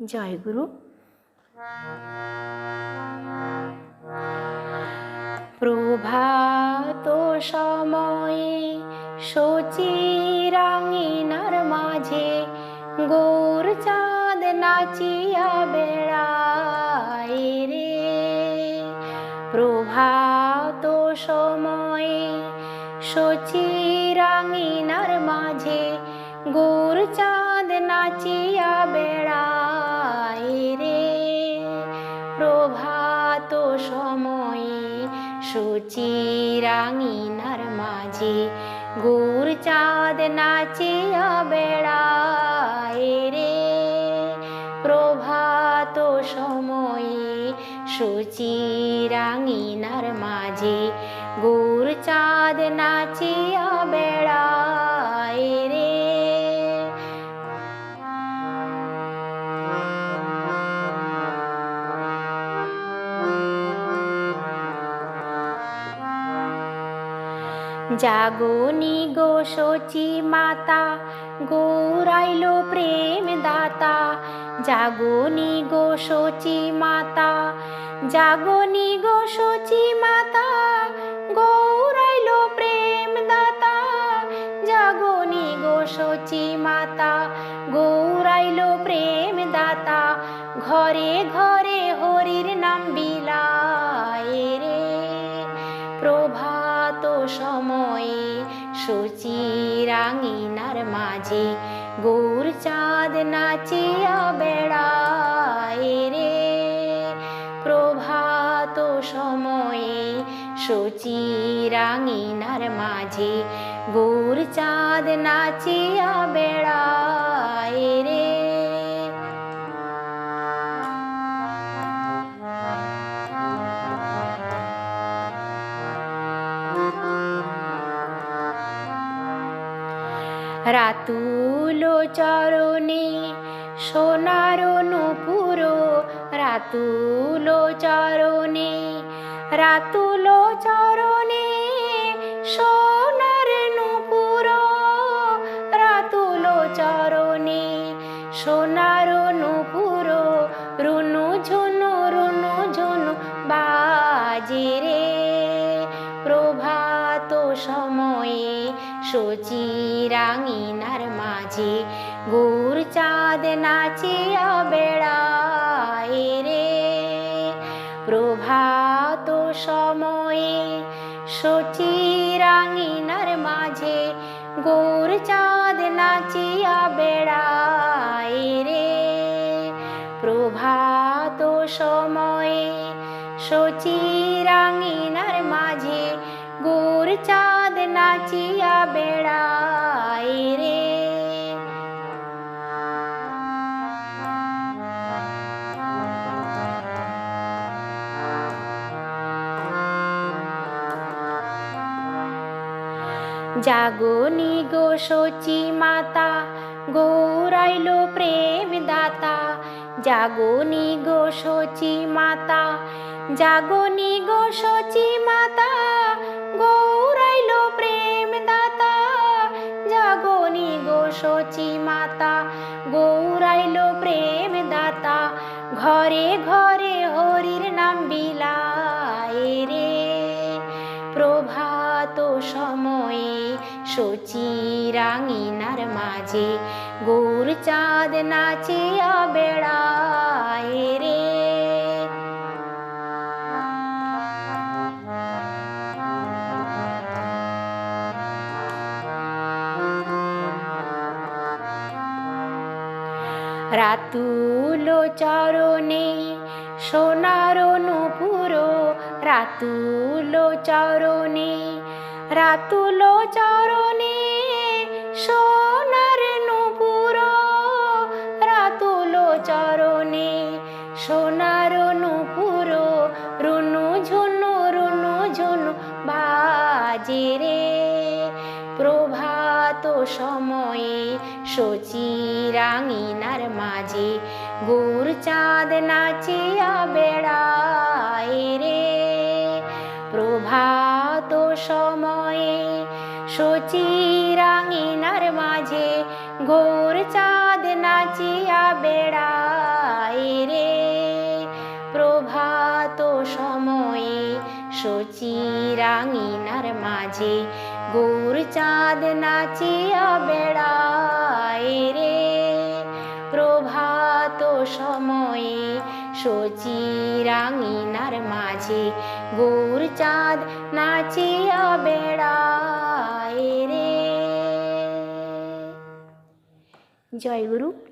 জয় গুরু প্রভাত সময়ে সচিরাঙিনার মাঝে গৌর চাঁদ নাচিয়া বেড়ায় রে। প্রভাত সময়ে সচিরাঙিনার মাঝে গৌর চাঁদ নাচিয়া বেড়ায় সময়ে সচিরাঙিনার মাঝে গৌর চাঁদ নাচিয়া বেড়ায় রে। প্রভাত সময়ে সচিরাঙিনার মাঝে গৌর চাঁদ নাচিয়া বেড়ায় জাগনি গো সচি মাতা, গৌরাইল প্রেম দাতা। জাগনি গো সচি মাতা জাগনি গো সচি মাতা, গৌরাইল প্রেম দাতা। জাগনি গো সচি মাতা, গৌরাইল প্রেম দাতা। ঘরে ঘরে মাঝে গোর চাঁদ নাচিয়া বেড়ায় রে। প্রভাত সময়ে সচি রাঙিনার মাঝে গোর চাঁদ নাচিয়া বেড়ায় রে। রাতুল চরণে সোনার নুপুর রাতুল চরণে রাতুল চরণে সোনার নুপুর রাতুল চরণে সোনার নুপুর রুনু ঝুনু রুনু ঝুনু বাজে রে। প্রভাত সময়ে সচিরাঙিনার মাঝে, গৌর চাঁদ নাচিয়া বেড়ায় রে। প্রভাত সময়ে সচিরাঙিনার মাঝে, গৌর চাঁদ নাচিয়া বেড়ায় রে। প্রভাত সময়ে সচিরাঙিনার মাঝে, গৌর চাঁদ নাচিয়া বেড়ায় রে জাগনি গো সচি মাতা, গৌরাইল প্রেম দাতা। জাগনি গো সচি মাতা জাগনি গো সচি মাতা ঘরে ঘরে হরির নাম বিলায় রে। প্রভাত সময়ে সচি রাঙিনার মাঝে গোর চাঁদ নাচিয়া বেড়ায় রে। রাতুল চরণে সোনার নুপুর রাতুল চরণে রাতুল চরণে সোনার নুপুর রাতুল চরণে সোনার নুপুর রুনু ঝুনু রুনু ঝুনু বাজে রে। কত সময়ে সচি রাঙিনার মাঝে। গুর চাঁদ নাচিয়া বেড়ায় রে। প্রভাত সময়ে সচি রাঙিনার মাঝে ঘোর চাঁদ নাচিয়া বেড়ায় রে। প্রভাত সময়ে সচি রাঙিনার মাঝে গৌর চাঁদ নাচিয়া বেড়ায় রে। প্রভাত সময়ে সচি রাঙিনার মাঝে গৌর চাঁদ নাচিয়া বেড়ায় রে। জয় গুরু।